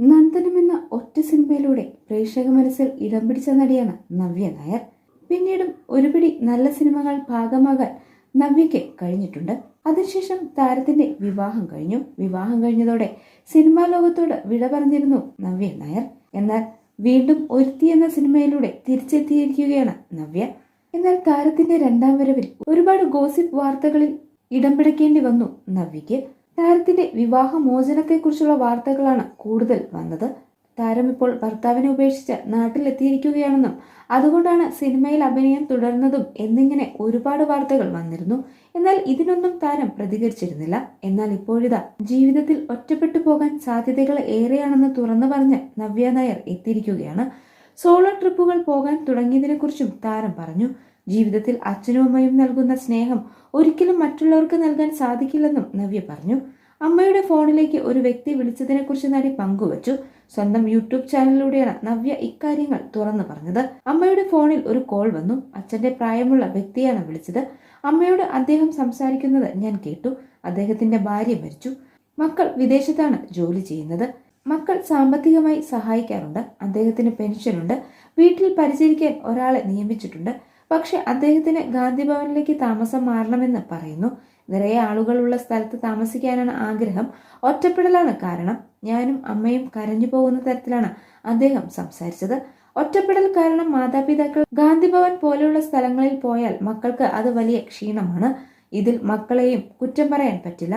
നന്ദനം എന്ന ഒറ്റ സിനിമയിലൂടെ പ്രേക്ഷക മനസ്സിൽ ഇടം പിടിച്ച നടിയാണ് നവ്യ നായർ. പിന്നീടും ഒരുപിടി നല്ല സിനിമകൾ ഭാഗമാകാൻ നവ്യയ്ക്ക് കഴിഞ്ഞിട്ടുണ്ട്. അതിനുശേഷം താരത്തിന്റെ വിവാഹം കഴിഞ്ഞു. വിവാഹം കഴിഞ്ഞതോടെ സിനിമാ ലോകത്തോട് വിട പറഞ്ഞിരുന്നു നവ്യ നായർ. എന്നാൽ വീണ്ടും ഒരുത്തി എന്ന സിനിമയിലൂടെ തിരിച്ചെത്തിയിരിക്കുകയാണ് നവ്യ. എന്നാൽ താരത്തിന്റെ രണ്ടാം വരവിൽ ഒരുപാട് ഗോസിപ്പ് വാർത്തകളിൽ ഇടം പിടിക്കേണ്ടി വന്നു നവ്യയ്ക്ക്. താരത്തിന്റെ വിവാഹമോചനത്തെക്കുറിച്ചുള്ള വാർത്തകളാണ് കൂടുതൽ വന്നത്. താരം ഇപ്പോൾ ഭർത്താവിനെ ഉപേക്ഷിച്ച് നാട്ടിലെത്തിയിരിക്കുകയാണെന്നും അതുകൊണ്ടാണ് സിനിമയിൽ അഭിനയം തുടർന്നതും എന്നിങ്ങനെ ഒരുപാട് വാർത്തകൾ വന്നിരുന്നു. എന്നാൽ ഇതിനൊന്നും താരം പ്രതികരിച്ചിരുന്നില്ല. എന്നാൽ ഇപ്പോഴിതാ ജീവിതത്തിൽ ഒറ്റപ്പെട്ടു പോകാൻ സാധ്യതകൾ ഏറെയാണെന്ന് തുറന്നു പറഞ്ഞ് നവ്യ നായർ എത്തിയിരിക്കുകയാണ്. സോളോ ട്രിപ്പുകൾ പോകാൻ തുടങ്ങിയതിനെക്കുറിച്ചും താരം പറഞ്ഞു. ജീവിതത്തിൽ അച്ഛനും അമ്മയും നൽകുന്ന സ്നേഹം ഒരിക്കലും മറ്റുള്ളവർക്ക് നൽകാൻ സാധിക്കില്ലെന്നും നവ്യ പറഞ്ഞു. അമ്മയുടെ ഫോണിലേക്ക് ഒരു വ്യക്തി വിളിച്ചതിനെക്കുറിച്ച് നടി പങ്കുവച്ചു. സ്വന്തം യൂട്യൂബ് ചാനലിലൂടെയാണ് നവ്യ ഇക്കാര്യങ്ങൾ തുറന്നു പറഞ്ഞത്. അമ്മയുടെ ഫോണിൽ ഒരു കോൾ വന്നു. അച്ഛന്റെ പ്രായമുള്ള വ്യക്തിയാണ് വിളിച്ചത്. അമ്മയോട് അദ്ദേഹം സംസാരിക്കുന്നത് ഞാൻ കേട്ടു. അദ്ദേഹത്തിന്റെ ഭാര്യ മരിച്ചു. മക്കൾ വിദേശത്താണ് ജോലി ചെയ്യുന്നത്. മക്കൾ സാമ്പത്തികമായി സഹായിക്കാറുണ്ട്. അദ്ദേഹത്തിന് പെൻഷനുണ്ട്. വീട്ടിൽ പരിചരിക്കാൻ ഒരാളെ നിയമിച്ചിട്ടുണ്ട്. പക്ഷെ അദ്ദേഹത്തിന് ഗാന്ധി ഭവനിലേക്ക് താമസം മാറണമെന്ന് പറയുന്നു. നിറയെ ആളുകളുള്ള സ്ഥലത്ത് താമസിക്കാനാണ് ആഗ്രഹം. ഒറ്റപ്പെടലാണ് കാരണം. ഞാനും അമ്മയും കരഞ്ഞു പോകുന്ന തരത്തിലാണ് അദ്ദേഹം സംസാരിച്ചത്. ഒറ്റപ്പെടൽ കാരണം മാതാപിതാക്കൾ ഗാന്ധിഭവൻ പോലെയുള്ള സ്ഥലങ്ങളിൽ പോയാൽ മക്കൾക്ക് അത് വലിയ ക്ഷീണമാണ്. ഇതിൽ മക്കളെയും കുറ്റം പറയാൻ പറ്റില്ല.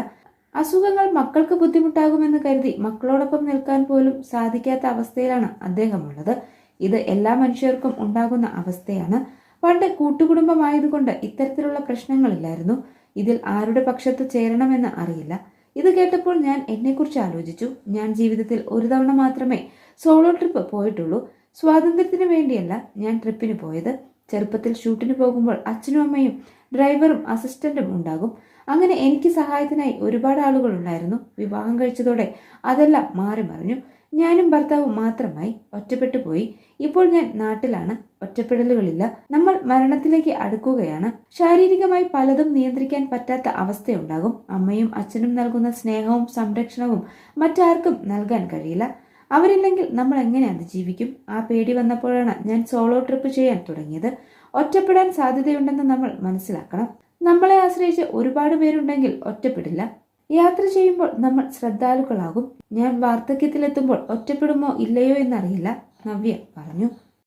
അസുഖങ്ങൾ മക്കൾക്ക് ബുദ്ധിമുട്ടാകുമെന്ന് കരുതി മക്കളോടൊപ്പം നിൽക്കാൻ പോലും സാധിക്കാത്ത അവസ്ഥയിലാണ് അദ്ദേഹമുള്ളത്. ഇത് എല്ലാ മനുഷ്യർക്കും ഉണ്ടാകുന്ന അവസ്ഥയാണ്. പണ്ട് കൂട്ടുകുടുംബമായതുകൊണ്ട് ഇത്തരത്തിലുള്ള പ്രശ്നങ്ങളില്ലായിരുന്നു. ഇതിൽ ആരുടെ പക്ഷത്ത് ചേരണമെന്ന് അറിയില്ല. ഇത് കേട്ടപ്പോൾ ഞാൻ എന്നെക്കുറിച്ച് ആലോചിച്ചു. ഞാൻ ജീവിതത്തിൽ ഒരു തവണ മാത്രമേ സോളോ ട്രിപ്പ് പോയിട്ടുള്ളൂ. സ്വാതന്ത്ര്യത്തിന് വേണ്ടിയല്ല ഞാൻ ട്രിപ്പിന് പോയത്. ചെറുപ്പത്തിൽ ഷൂട്ടിന് പോകുമ്പോൾ അച്ഛനും അമ്മയും ഡ്രൈവറും അസിസ്റ്റന്റും ഉണ്ടാകും. അങ്ങനെ എനിക്ക് സഹായത്തിനായി ഒരുപാട് ആളുകൾ ഉണ്ടായിരുന്നു. വിവാഹം കഴിച്ചതോടെ അതെല്ലാം മാറി മറിഞ്ഞു. ഞാനും ഭർത്താവും മാത്രമായി ഒറ്റപ്പെട്ടു പോയി. ഇപ്പോൾ ഞാൻ നാട്ടിലാണ്. ഒറ്റപ്പെടലുകളില്ല. നമ്മൾ മരണത്തിലേക്ക് അടുക്കുകയാണ്. ശാരീരികമായി പലതും നിയന്ത്രിക്കാൻ പറ്റാത്ത അവസ്ഥയുണ്ടാകും. അമ്മയും അച്ഛനും നൽകുന്ന സ്നേഹവും സംരക്ഷണവും മറ്റാർക്കും നൽകാൻ കഴിയില്ല. അവരില്ലെങ്കിൽ നമ്മൾ എങ്ങനെ അതിജീവിക്കും ആ പേടി വന്നപ്പോഴാണ് ഞാൻ സോളോ ട്രിപ്പ് ചെയ്യാൻ തുടങ്ങിയത്. ഒറ്റപ്പെടാൻ സാധ്യതയുണ്ടെന്ന് നമ്മൾ മനസ്സിലാക്കണം. നമ്മളെ ആശ്രയിച്ച് ഒരുപാട് പേരുണ്ടെങ്കിൽ ഒറ്റപ്പെടില്ല. യാത്ര ചെയ്യുമ്പോൾ നമ്മൾ ശ്രദ്ധാലുക്കളാകും. ഞാൻ വാർദ്ധക്യത്തിലെത്തുമ്പോൾ ഒറ്റപ്പെടുമോ ഇല്ലയോ എന്നറിയില്ല നവ്യ പറഞ്ഞു.